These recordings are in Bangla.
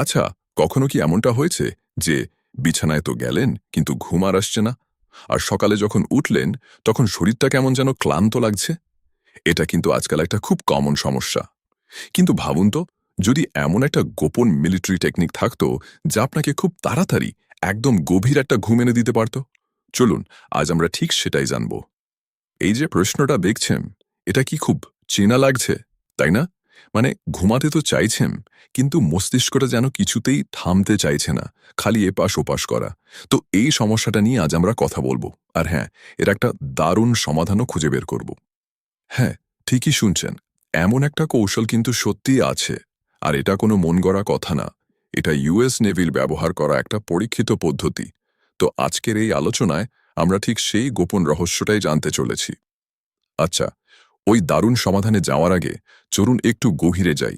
আচ্ছা কখনো কি এমনটা হয়েছে যে বিছানায় তো গেলেন, কিন্তু ঘুম আর আসছে না? আর সকালে যখন উঠলেন, তখন শরীরটা কেমন যেন ক্লান্ত লাগছে? এটা কিন্তু আজকাল একটা খুব কমন সমস্যা। কিন্তু ভাবুন তো, যদি এমন একটা গোপন মিলিটারি টেকনিক থাকতো যা আপনাকে খুব তাড়াতাড়ি একদম গভীর একটা ঘুম এনে দিতে পারত। চলুন, আজ আমরা ঠিক সেটাই জানব। এই যে প্রশ্নটা দেখছেন, এটা কি খুব চেনা লাগছে, তাই না? মানে ঘুমাতে তো চাইছেন, কিন্তু মস্তিষ্কটা যেন কিছুতেই থামতে চাইছে না, খালি এপাশ ওপাশ করা। তো এই সমস্যাটা নিয়ে আজ আমরা কথা বলব। আর হ্যাঁ এর একটা দারুণ সমাধানও খুঁজে বের করব। হ্যাঁ ঠিকই শুনছেন, এমন একটা কৌশল কিন্তু সত্যিই আছে। আর এটা কোনো মন গড়া কথা না। এটা ইউএস নেভিল ব্যবহার করা একটা পরীক্ষিত পদ্ধতি। তো আজকের এই আলোচনায় আমরা ঠিক সেই গোপন রহস্যটাই জানতে চলেছি। আচ্ছা ওই দারুণ সমাধানে যাওয়ার আগে চলুন একটু গভীরে যাই।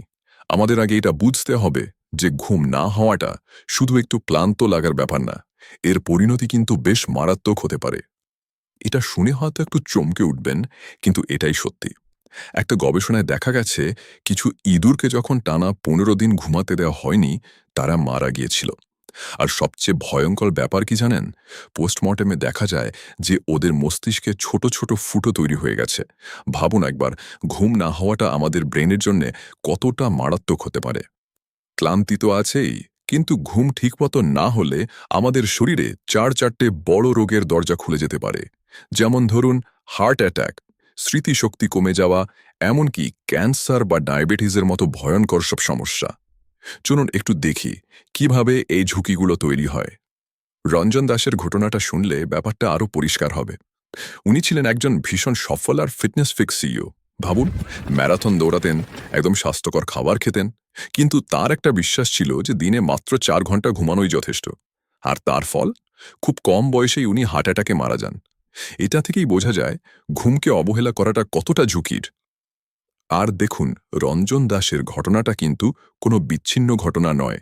আমাদের আগে এটা বুঝতে হবে যে ঘুম না হওয়াটা শুধু একটু ক্লান্ত লাগার ব্যাপার না, এর পরিণতি কিন্তু বেশ মারাত্মক হতে পারে। এটা শুনে হয়তো একটু চমকে উঠবেন, কিন্তু এটাই সত্যি। একটা গবেষণায় দেখা গেছে, কিছু ইঁদুরকে যখন টানা পনেরো দিন ঘুমাতে দেওয়া হয়নি, তারা মারা গিয়েছিল। আর সবচেয়ে ভয়ঙ্কর ব্যাপার কি জানেন? পোস্টমর্টেমে দেখা যায় যে ওদের মস্তিষ্কে ছোট ছোট ফুটো তৈরি হয়ে গেছে। ভাবুন একবার, ঘুম না হওয়াটা আমাদের ব্রেনের জন্য কতটা মারাত্মক হতে পারে। ক্লান্তি তো আছেই, কিন্তু ঘুম ঠিকমতো না হলে আমাদের শরীরে চার চারটে বড় রোগের দরজা খুলে যেতে পারে। যেমন ধরুন, হার্ট অ্যাটাক, স্মৃতিশক্তি কমে যাওয়া, এমনকি ক্যান্সার বা ডায়াবেটিসের মতো ভয়ঙ্কর সব সমস্যা। চলুন একটু দেখি কীভাবে এই ঝুঁকিগুলো তৈরি হয়। রঞ্জন দাসের ঘটনাটা শুনলে ব্যাপারটা আরও পরিষ্কার হবে। উনি ছিলেন একজন ভীষণ সফল আর ফিটনেস ফিক্স ভাবুন, ম্যারাথন দৌড়াতেন, একদম স্বাস্থ্যকর খাবার খেতেন, কিন্তু তার একটা বিশ্বাস ছিল যে দিনে মাত্র চার ঘণ্টা ঘুমানোই যথেষ্ট। আর তার ফল? খুব কম বয়সেই উনি হার্ট অ্যাটাকে মারা যান। এটা থেকেই বোঝা যায়, ঘুমকে অবহেলা করাটা কতটা ঝুঁকির। আর দেখুন, রঞ্জন দাসের ঘটনাটা কিন্তু কোনো বিচ্ছিন্ন ঘটনা নয়।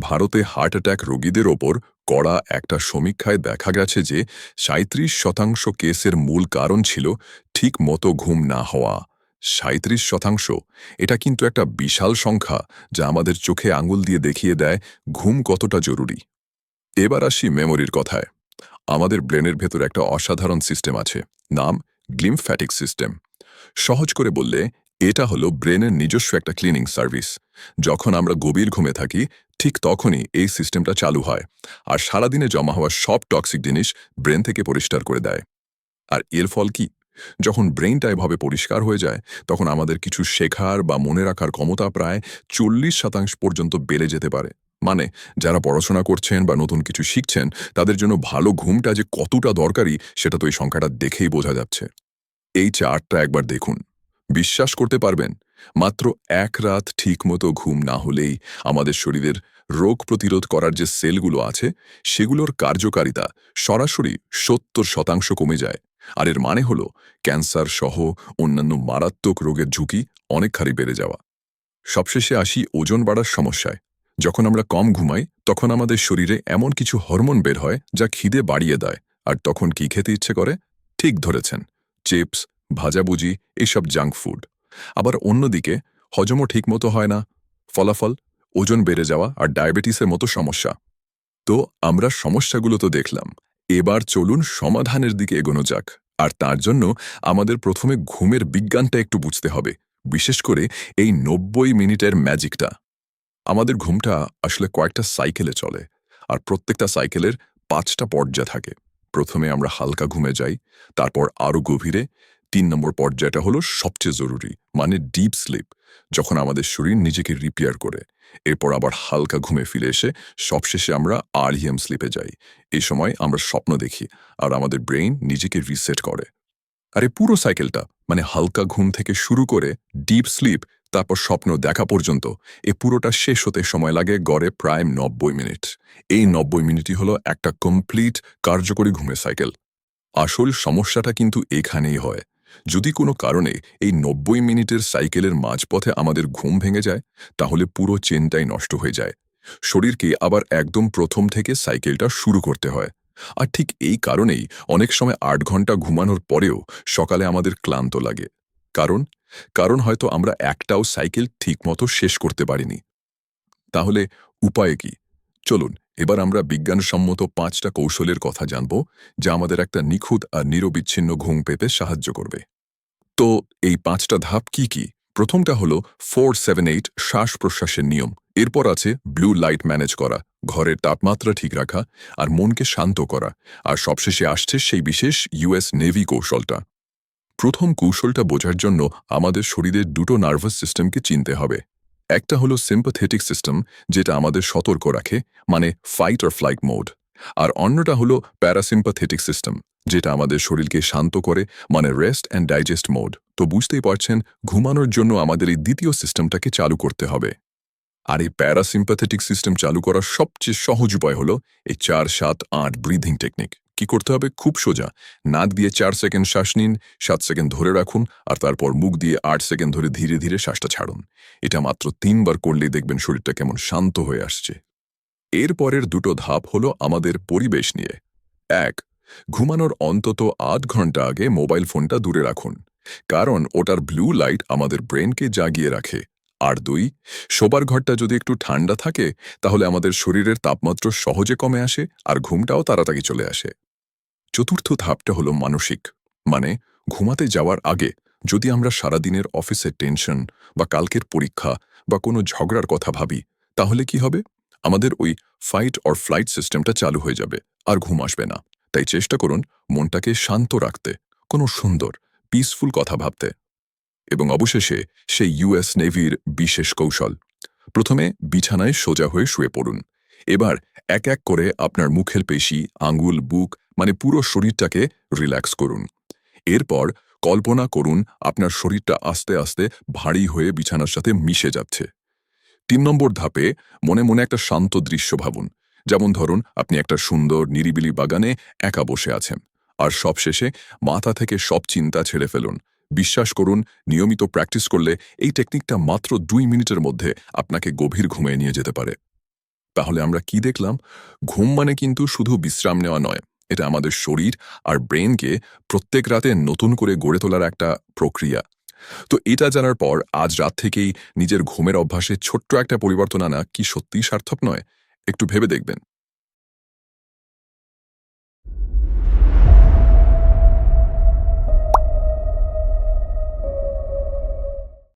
ভারতে হার্ট অ্যাটাক রোগীদের ওপর কড়া একটা সমীক্ষায় দেখা গেছে যে সাঁত্রিশ শতাংশ কেসের মূল কারণ ছিল ঠিক মতো ঘুম না হওয়া। সাঁত্রিশ শতাংশ? এটা কিন্তু একটা বিশাল সংখ্যা যা আমাদের চোখে আঙুল দিয়ে দেখিয়ে দেয় ঘুম কতটা জরুরি। এবার আসি মেমোরির কথায়। আমাদের ব্রেনের ভেতর একটা অসাধারণ সিস্টেম আছে, নাম গ্লিমফ্যাটিক সিস্টেম। সহজ করে বললে এটা হলো ব্রেনের নিজস্ব একটা ক্লিনিং সার্ভিস। যখন আমরা গভীর ঘুমে থাকি, ঠিক তখনই এই সিস্টেমটা চালু হয় আর সারাদিনে জমা হওয়া সব টক্সিক জিনিস ব্রেন থেকে পরিষ্কার করে দেয়। আর এর ফল কি? যখন ব্রেনটা এভাবে পরিষ্কার হয়ে যায়, তখন আমাদের কিছু শেখার বা মনে রাখার ক্ষমতা প্রায় চল্লিশ শতাংশ পর্যন্ত বেড়ে যেতে পারে। মানে যারা পড়াশোনা করছেন বা নতুন কিছু শিখছেন, তাদের জন্য ভালো ঘুমটা যে কতটা দরকারি, সেটা তো এই সংখ্যাটা দেখেই বোঝা যাচ্ছে। এই চার্টটা একবার দেখুন। বিশ্বাস করতে পারবেন, মাত্র এক রাত ঠিকমতো ঘুম না হলেই আমাদের শরীরের রোগ প্রতিরোধ করার যে সেলগুলো আছে, সেগুলোর কার্যকারিতা সরাসরি সত্তর শতাংশ কমে যায়। আর এর মানে হলো, ক্যান্সার সহ অন্যান্য মারাত্মক রোগের ঝুঁকি অনেকখানি বেড়ে যাওয়া। সবশেষে আসি ওজন বাড়ার সমস্যায়। যখন আমরা কম ঘুমাই, তখন আমাদের শরীরে এমন কিছু হরমোন বের হয় যা খিদে বাড়িয়ে দেয়। আর তখন কি খেতে ইচ্ছে করে? ঠিক ধরেছেন, চিপস ভাজাভুজি, এসব জাঙ্ক ফুড। আবার অন্যদিকে, হজমও ঠিকমতো হয় না। ফলাফল, ওজন বেড়ে যাওয়া আর ডায়াবেটিসের মতো সমস্যা। তো আমরা সমস্যাগুলো তো দেখলাম। এবার চলুন সমাধানের দিকে এগোনো যাক। আর তার জন্য আমাদের প্রথমে ঘুমের বিজ্ঞানটা একটু বুঝতে হবে। বিশেষ করে এই নব্বই মিনিটের ম্যাজিকটা। আমাদের ঘুমটা আসলে কয়েকটা সাইকেলে চলে। আর প্রত্যেকটা সাইকেলের পাঁচটা পর্যায় থাকে। প্রথমে আমরা হালকা ঘুমে যাই, তারপর আরও গভীরে তিন নম্বর পর্যায়টা হলো সবচেয়ে জরুরি মানে ডিপ স্লিপ যখন আমাদের শরীর নিজেকে রিপেয়ার করে। এরপর আবার হালকা ঘুমে ফিরে এসে সবশেষে আমরা আরহিএম স্লিপে যাই। এই সময় আমরা স্বপ্ন দেখি আর আমাদের ব্রেইন নিজেকে রিসেট করে। আর এই পুরো সাইকেলটা মানে হালকা ঘুম থেকে শুরু করে ডিপ স্লিপ তারপর স্বপ্ন দেখা পর্যন্ত, এ পুরোটা শেষ হতে সময় লাগে গড়ে প্রায় নব্বই মিনিট। এই নব্বই মিনিটই হলো একটা কমপ্লিট কার্যকরী ঘুমের সাইকেল আসল সমস্যাটা কিন্তু এখানেই হয়। যদি কোনো কারণে এই নব্বই মিনিটের সাইকেলের মাঝপথে আমাদের ঘুম ভেঙে যায়, তাহলে পুরো চেনটাই নষ্ট হয়ে যায়। শরীরকে আবার একদম প্রথম থেকে সাইকেলটা শুরু করতে হয়। আর ঠিক এই কারণেই অনেক সময় আট ঘণ্টা ঘুমানোর পরেও সকালে আমাদের ক্লান্ত লাগে। কারণ? কারণ হয়তো আমরা একটাও সাইকেল ঠিকমতো শেষ করতে পারিনি। তাহলে উপায় কি? চলুন এবার আমরা বিজ্ঞানসম্মত পাঁচটা কৌশলের কথা জানব, যা আমাদের একটা নিখুঁত আর নিরবিচ্ছিন্ন ঘুম পেতে সাহায্য করবে। তো এই পাঁচটা ধাপ কি কি? প্রথমটা হলো ফোর সেভেন এইট শ্বাস প্রশ্বাসের নিয়ম। এরপর আছে ব্লু লাইট ম্যানেজ করা, ঘরের তাপমাত্রা ঠিক রাখা আর মনকে শান্ত করা, আর সবশেষে আসছে সেই বিশেষ ইউএস নেভি কৌশলটা। প্রথম কৌশলটা বোঝার জন্য আমাদের শরীরের দুটো নার্ভাস সিস্টেমকে চিনতে হবে। একটা হলো সিম্পাথেটিক সিস্টেম যেটা আমাদের সতর্ক রাখে মানে ফাইট আর ফ্লাইট মোড আর অন্যটা হলো প্যারাসিম্পাথেটিক সিস্টেম যেটা আমাদের শরীরকে শান্ত করে মানে রেস্ট অ্যান্ড ডাইজেস্ট মোড তো বুঝতেই পারছেন, ঘুমানোর জন্য আমাদের এই দ্বিতীয় সিস্টেমটাকে চালু করতে হবে। আর এই প্যারাসিম্পাথেটিক সিস্টেম চালু করার সবচেয়ে সহজ উপায় হলো এই চার সাত আট ব্রিদিং টেকনিক কি করতে হবে? খুব সোজা। নাক দিয়ে চার সেকেন্ড শ্বাস নিন, সাত সেকেন্ড ধরে রাখুন, আর তারপর মুখ দিয়ে আট সেকেন্ড ধরে ধীরে ধীরে শ্বাসটা ছাড়ুন। এটা মাত্র তিনবার করলেই দেখবেন শরীরটা কেমন শান্ত হয়ে আসছে। এরপরের দুটো ধাপ হলো আমাদের পরিবেশ নিয়ে। এক, ঘুমানোর অন্তত আট ঘণ্টা আগে মোবাইল ফোনটা দূরে রাখুন। কারণ ওটার ব্লু লাইট আমাদের ব্রেনকে জাগিয়ে রাখে। আর দুই, শোবার ঘরটা যদি একটু ঠান্ডা থাকে, তাহলে আমাদের শরীরের তাপমাত্রা সহজে কমে আসে আর ঘুমটাও তাড়াতাড়ি চলে আসে। চতুর্থ ধাপটা হলো মানসিক। মানে ঘুমাতে যাওয়ার আগে যদি আমরা সারাদিনের অফিসের টেনশন বা কালকের পরীক্ষা বা কোনো ঝগড়ার কথা ভাবি, তাহলে কি হবে? আমাদের ওই ফাইট অর ফ্লাইট সিস্টেমটা চালু হয়ে যাবে, আর ঘুম আসবে না। তাই চেষ্টা করুন মনটাকে শান্ত রাখতে, কোনো সুন্দর পিসফুল কথা ভাবতে। এবং অবশেষে সেই ইউএস নেভির বিশেষ কৌশল। প্রথমে বিছানায় সোজা হয়ে শুয়ে পড়ুন। এবার এক এক করে আপনার মুখের পেশি আঙ্গুল বুক মানে পুরো শরীরটাকে রিল্যাক্স করুন। এরপর কল্পনা করুন আপনার শরীরটা আস্তে আস্তে ভারী হয়ে বিছানার সাথে মিশে যাচ্ছে। তিন নম্বর ধাপে মনে মনে একটা শান্ত দৃশ্য ভাবুন। যেমন ধরুন, আপনি একটা সুন্দর নিরিবিলি বাগানে একা বসে আছেন। আর সবশেষে মাথা থেকে সব চিন্তা ছেড়ে ফেলুন। বিশ্বাস করুন, নিয়মিত প্র্যাকটিস করলে এই টেকনিকটা মাত্র দুই মিনিটের মধ্যে আপনাকে গভীর ঘুমিয়ে নিয়ে যেতে পারে। তাহলে আমরা কি দেখলাম? ঘুম মানে কিন্তু শুধু বিশ্রাম নেওয়া নয়। এটা আমাদের শরীর আর ব্রেনকে প্রত্যেক রাতে নতুন করে গড়ে তোলার একটা প্রক্রিয়া। তো এটা জানার পর আজ রাত থেকেই নিজের ঘুমের অভ্যাসে ছোট্ট একটা পরিবর্তন আনা কি সত্যিই সার্থক নয়? একটু ভেবে দেখবেন।